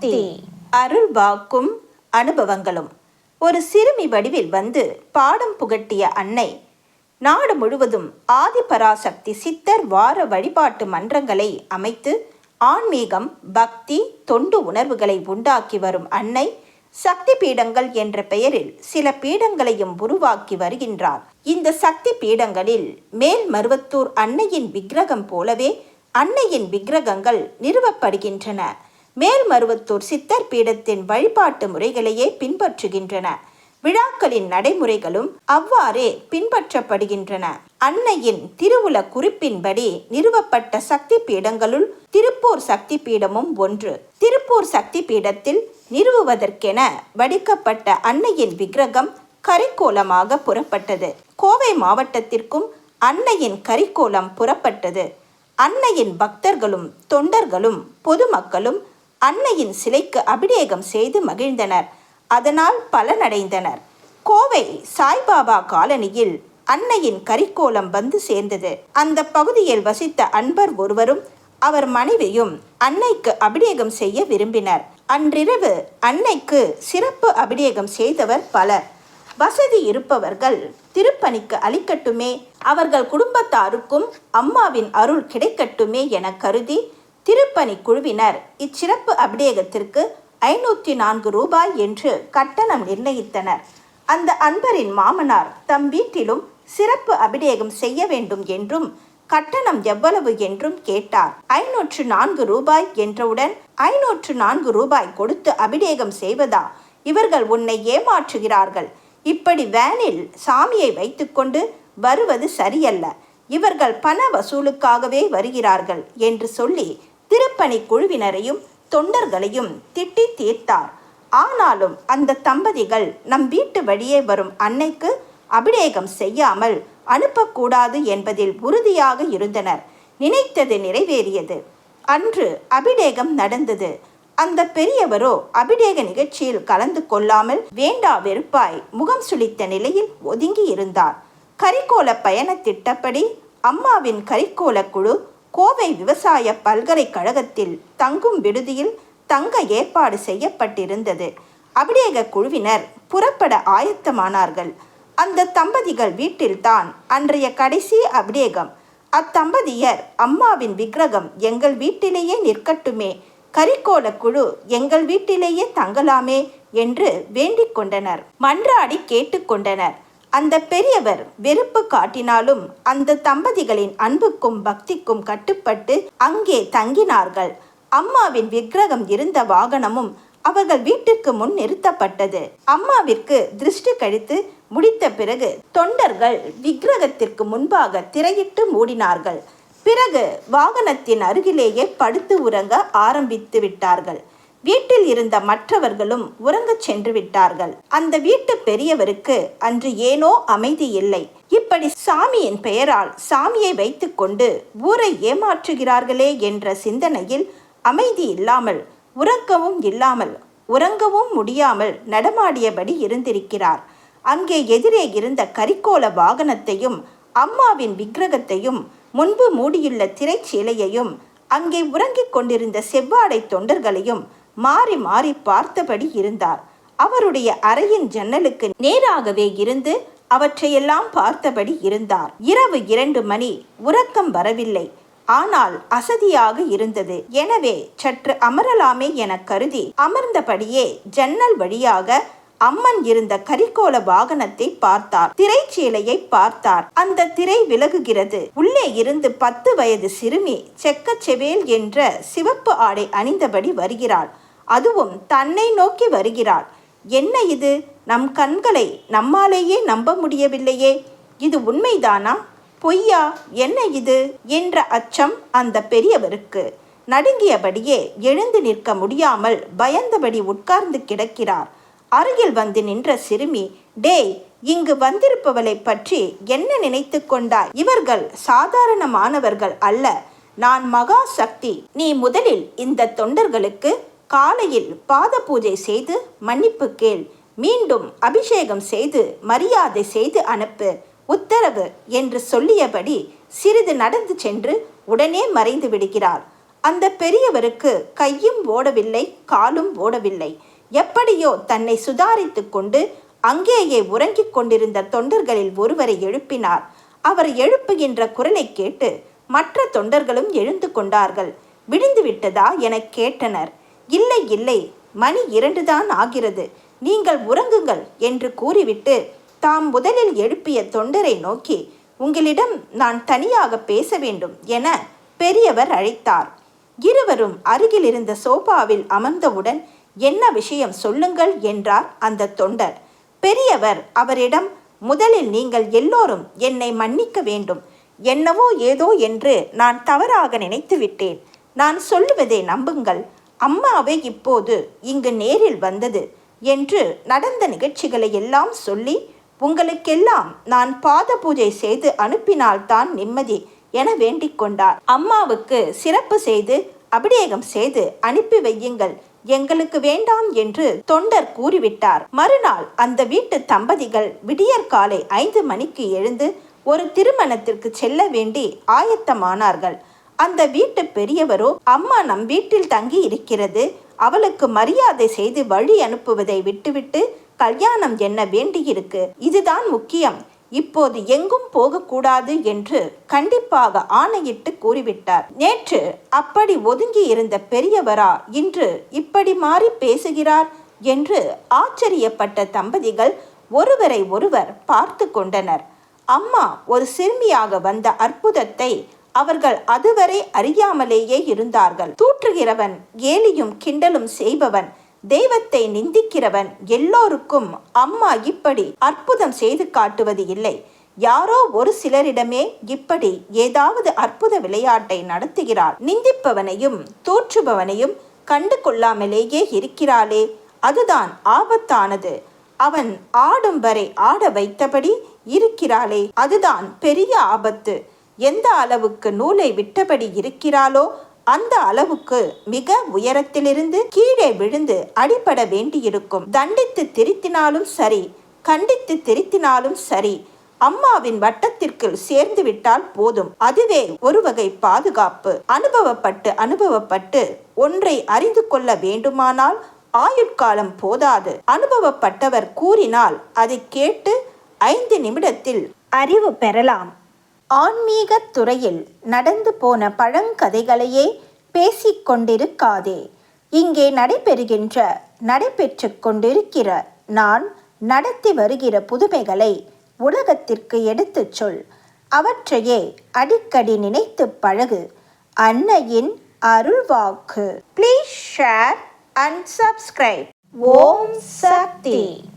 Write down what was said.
சக்தி. அருள் வாக்கும் அனுபவங்களும். ஒரு சிறுமி வடிவில் வந்து பாடம் புகட்டிய அன்னை நாடு முழுவதும் ஆதிபராசக்தி சித்தர் வார வழிபாட்டு மன்றங்களை அமைத்து ஆன்மீகம் பக்தி தொண்டு உணர்வுகளை உண்டாக்கி வரும் அன்னை சக்தி பீடங்கள் என்ற பெயரில் சில பீடங்களையும் உருவாக்கி வருகின்றார். இந்த சக்தி பீடங்களில் மேல் மருவத்தூர் அன்னையின் விக்கிரகம் போலவே அன்னையின் விக்கிரகங்கள் நிறுவப்படுகின்றன. மேல்மருவத்தூர் சித்தர் பீடத்தின் வழிபாட்டு முறைகளையே பின்பற்றுகின்றன. விழாக்களின் நடைமுறைகளும் அவ்வாறே பின்பற்றப்படுகின்றன. அன்னையின் திருவுல குறிப்பின்படி நிறுவப்பட்ட சக்தி பீடங்களுள் திருப்பூர் சக்தி பீடமும் ஒன்று. திருப்பூர் சக்தி பீடத்தில் நிறுவுவதற்கென வடிக்கப்பட்ட அன்னையின் விக்கிரகம் கரிக்கோலமாக புறப்பட்டது. கோவை மாவட்டத்திற்கும் அன்னையின் கரிக்கோலம் புறப்பட்டது. அன்னையின் பக்தர்களும் தொண்டர்களும் பொதுமக்களும் அன்னையின் சிலைக்கு அபிஷேகம் செய்து மகிழ்ந்தனர். அதனால் பலனடைந்தனர். கோவை சாய்பாபா காலனியில் அன்னையின் கரிக்கோலம் வந்து சேர்ந்தது. அந்த பகுதியில் வசித்த அன்பர் ஒருவரும் அவர் மனைவியும் அன்னைக்கு அபிஷேகம் செய்ய விரும்பினர். அன்றிரவு அன்னைக்கு சிறப்பு அபிஷேகம் செய்தவர் பலர். வசதி இருப்பவர்கள் திருப்பணிக்கு அளிக்கட்டுமே அவர்கள் குடும்பத்தாருக்கும் அம்மாவின் அருள் கிடைக்கட்டுமே என கருதி திருப்பணி குழுவினர் இச்சிறப்பு அபிடேகத்திற்கு ஐநூற்றி நான்கு ரூபாய் என்று கட்டணம் நிர்ணயித்தனர். அந்த அன்பரின் மாமனார் தம் வீட்டிலும் சிறப்பு அபிடேகம் செய்ய வேண்டும் என்றும் கட்டணம் எவ்வளவு என்றும் கேட்டார். ஐநூற்று நான்கு ரூபாய் என்றவுடன் ஐநூற்று நான்கு ரூபாய் கொடுத்து அபிடேகம் செய்வதா? இவர்கள் உன்னை ஏமாற்றுகிறார்கள். இப்படி வேனில் சாமியை வைத்துக்கொண்டு வருவது சரியல்ல. இவர்கள் பண வசூலுக்காகவே வருகிறார்கள் என்று சொல்லி திருப்பணி குழுவினரையும் தொண்டர்களையும் திட்டி தீர்த்தார். ஆனாலும் அந்த தம்பதிகள் நம் வீட்டு வழியே வரும் அன்னைக்கு அபிஷேகம் செய்யாமல் அனுப்பக்கூடாது என்பதில் உறுதியாக இருந்தனர். நினைத்தது நிறைவேறியது. அன்று அபிடேகம் நடந்தது. அந்த பெரியவரோ அபிடேக நிகழ்ச்சியில் கலந்து கொள்ளாமல் வேண்டா வெறுப்பாய் முகம் சுளித்த நிலையில் ஒதுங்கி இருந்தார். கரிக்கோல பயண திட்டப்படி அம்மாவின் கரிக்கோல குழு கோவை விவசாய பல்கலைக்கழகத்தில் தங்கும் விடுதியில் தங்க ஏற்பாடு செய்யப்பட்டிருந்தது. அபிடேக குழுவினர் புறப்பட ஆயத்தமானார்கள். அந்த தம்பதிகள் வீட்டில்தான் அன்றைய கடைசி அபிடேகம் அத்தம்பதியர் அம்மாவின் விக்கிரகம் எங்கள் வீட்டிலேயே நிற்கட்டுமே கரிக்கோல குழு எங்கள் வீட்டிலேயே தங்கலாமே என்று வேண்டிக் கொண்டனர். மன்றாடி கேட்டுக்கொண்டனர் அந்த பெரியவர் வெறுப்பு காட்டினாலும் அந்த தம்பதிகளின் அன்புக்கும் பக்திக்கும் கட்டுப்பட்டு அங்கே தங்கினார்கள். அம்மாவின் விக்கிரகம் இருந்த வாகனமும் அவர்கள் வீட்டிற்கு முன் நிறுத்தப்பட்டது. அம்மாவிற்கு திருஷ்டி கழித்து முடித்த பிறகு தொண்டர்கள் விக்கிரகத்திற்கு முன்பாக திரையிட்டு மூடினார்கள். பிறகு வாகனத்தின் அருகிலேயே படுத்து உறங்க ஆரம்பித்து விட்டார்கள். வீட்டில் இருந்த மற்றவர்களும் உறங்கச் சென்று விட்டார்கள். அந்த வீட்டு பெரியவருக்கு அன்று ஏனோ அமைதி இல்லை. இப்படி சாமியின் பெயரால் சாமியை வைத்துக்கொண்டு ஊரை ஏமாற்றுகிறார்களே என்ற சிந்தனையில் அமைதி இல்லாமல் உறக்கவும் இல்லாமல் உறங்கவும் முடியாமல் நடமாடியபடி இருந்திருக்கிறார். அங்கே எதிரே இருந்த கரிக்கோல வாகனத்தையும் அம்மாவின் விக்கிரகத்தையும் முன்பு மூடியுள்ள திரைச்சீலையையும் அங்கே உறங்கிக் கொண்டிருந்த செவ்வாடை தொண்டர்களையும் மாறி மாறி பார்த்தபடி இருந்தார். அவருடைய அறையின் ஜன்னலுக்கு நேராகவே இருந்து அவற்றையெல்லாம் பார்த்தபடி இருந்தார். இரவு இரண்டு மணி உறக்கம் வரவில்லை. ஆனால் அசதியாக இருந்தது. எனவே சற்று அமரலாமே என கருதி அமர்ந்தபடியே ஜன்னல் வழியாக அம்மன் இருந்த கரிகோல வாகனத்தை பார்த்தார். திரைச்சீலையை பார்த்தார். அந்த திரை விலகுகிறது. உள்ளே இருந்து பத்து வயது சிறுமி செக்கச்செவேல் என்ற சிவப்பு ஆடை அணிந்தபடி வருகிறாள். அதுவும் தன்னை நோக்கி வருகிறாள். என்ன இது? நம் கண்களை நம்மாலேயே நம்ப முடியவில்லையே. இது உண்மைதானா? பொய்யா? என்ன இது? என்ற அச்சம் அந்த பெரியவருக்கு. நடுங்கியபடியே எழுந்து நிற்க முடியாமல் பயந்தபடி உட்கார்ந்து கிடக்கிறார். அருகில் வந்து நின்ற சிறுமி டேய் இங்கு வந்திருப்பவளை பற்றி என்ன நினைத்து கொண்டாய்? இவர்கள் சாதாரணமானவர்கள் அல்ல. நான் மகா சக்தி. நீ முதலில் இந்த தொண்டர்களுக்கு காலையில் பாத பூஜை செய்து மன்னிப்பு கேள். மீண்டும் அபிஷேகம் செய்து மரியாதை செய்து அனுப்பு. உத்தரவு என்று சொல்லியபடி சிறிது நடந்து சென்று உடனே மறைந்து விடுகிறார். அந்த பெரியவருக்கு கையும் ஓடவில்லை காலும் ஓடவில்லை. எப்படியோ தன்னை சுதாரித்து கொண்டு அங்கேயே உறங்கிக் கொண்டிருந்த தொண்டர்களில் ஒருவரை எழுப்பினார். அவர் எழுப்புகின்ற குரலை கேட்டு மற்ற தொண்டர்களும் எழுந்து கொண்டார்கள். விடிந்து விட்டதா எனக் கேட்டனர். இல்லை இல்லை மணி இரண்டுதான் ஆகிறது. நீங்கள் உறங்குங்கள் என்று கூறிவிட்டு தாம் முதலில் எழுப்பிய தொண்டரை நோக்கி உங்களிடம் நான் தனியாக பேச வேண்டும் என பெரியவர் அழைத்தார். இருவரும் அருகில் இருந்த சோபாவில் அமர்ந்தவுடன் என்ன விஷயம் சொல்லுங்கள் என்றார் அந்த தொண்டர். பெரியவர் அவரிடம் முதலில் நீங்கள் எல்லோரும் என்னை மன்னிக்க வேண்டும். என்னவோ ஏதோ என்று நான் தவறாக நினைத்து விட்டேன் நான் சொல்லுவதை நம்புங்கள். அம்மாவே இப்போது இங்கு நேரில் வந்தது என்று நடந்த நிகழ்ச்சிகளை எல்லாம் சொல்லி உங்களுக்கெல்லாம் நான் பாத பூஜை செய்து அனுப்பினால்தான் நிம்மதி என வேண்டிக் கொண்டார். அம்மாவுக்கு சிறப்பு செய்து அபிடேகம் செய்து அனுப்பி வையுங்கள் எங்களுக்கு வேண்டாம் என்று தொண்டர் கூறிவிட்டார். மறுநாள் அந்த வீட்டு தம்பதிகள் விடியற்காலை ஐந்து மணிக்கு எழுந்து ஒரு திருமணத்திற்கு செல்ல வேண்டி ஆயத்தமானார்கள். அந்த வீட்டு பெரியவரோ அம்மா நம் வீட்டில் தங்கி இருக்கிறது. அவளுக்கு மரியாதை செய்து வழி அனுப்புவதை விட்டுவிட்டு கல்யாணம் என்ன வேண்டியிருக்கு? இதுதான் முக்கியம். இப்போது எங்கும் போகக்கூடாது என்று கண்டிப்பாக ஆணையிட்டு கூறிவிட்டார். நேற்று அப்படி ஒதுங்கி இருந்த பெரியவரா இன்று இப்படி மாறி பேசுகிறார் என்று ஆச்சரியப்பட்ட தம்பதிகள் ஒருவரை ஒருவர் பார்த்து கொண்டனர். அம்மா ஒரு சிறுமியாக வந்த அற்புதத்தை அவர்கள் அதுவரை அறியாமலேயே இருந்தார்கள். தூற்றுகிறவன் கேலியும் கிண்டலும் செய்பவன் தெய்வத்தை நிந்திக்கிறவன் எல்லோருக்கும் அம்மா இப்படி அற்புதம் செய்து காட்டுவது இல்லை. யாரோ ஒரு சிலரிடமே இப்படி ஏதாவது அற்புத விளையாட்டை நடத்துகிறாள் நிந்திப்பவனையும் தூற்றுபவனையும் கண்டு கொள்ளாமலேயே இருக்கிறாளே அதுதான் ஆபத்தானது. அவன் ஆடும் வரை ஆட வைத்தபடி இருக்கிறாளே அதுதான் பெரிய ஆபத்து. எந்த அளவுக்கு நூலை விட்டபடி இருக்கிறாளோ அந்த அளவுக்கு மிக உயரத்திலிருந்து கீழே விழுந்து அடிபட வேண்டியிருக்கும். தண்டித்து திருத்தினாலும் சரி கண்டித்து திருத்தினாலும் சரி அம்மாவின் வட்டத்திற்குள் சேர்ந்து விட்டால் போதும். அதுவே ஒரு வகை பாதுகாப்பு. அனுபவப்பட்டு அனுபவப்பட்டு ஒன்றை அறிந்து கொள்ள வேண்டுமானால் ஆயுட்காலம் போதாது. அனுபவப்பட்டவர் கூறினால் அதை கேட்டு ஐந்து நிமிடத்தில் அறிவு பெறலாம். ஆன்மீகத் துறையில் நடந்து போன பழங்கதைகளையே பேசிக்கொண்டிருக்காதே இங்கே நடைபெறுகின்ற நடைபெற்று கொண்டிருக்கிற நான் நடத்தி வருகிற புதுமைகளை உலகத்திற்கு எடுத்துச் சொல். அவற்றையே அடிக்கடி நினைத்து பழகு. அன்னையின் அருள்வாக்கு. Please share and subscribe Om Shakti.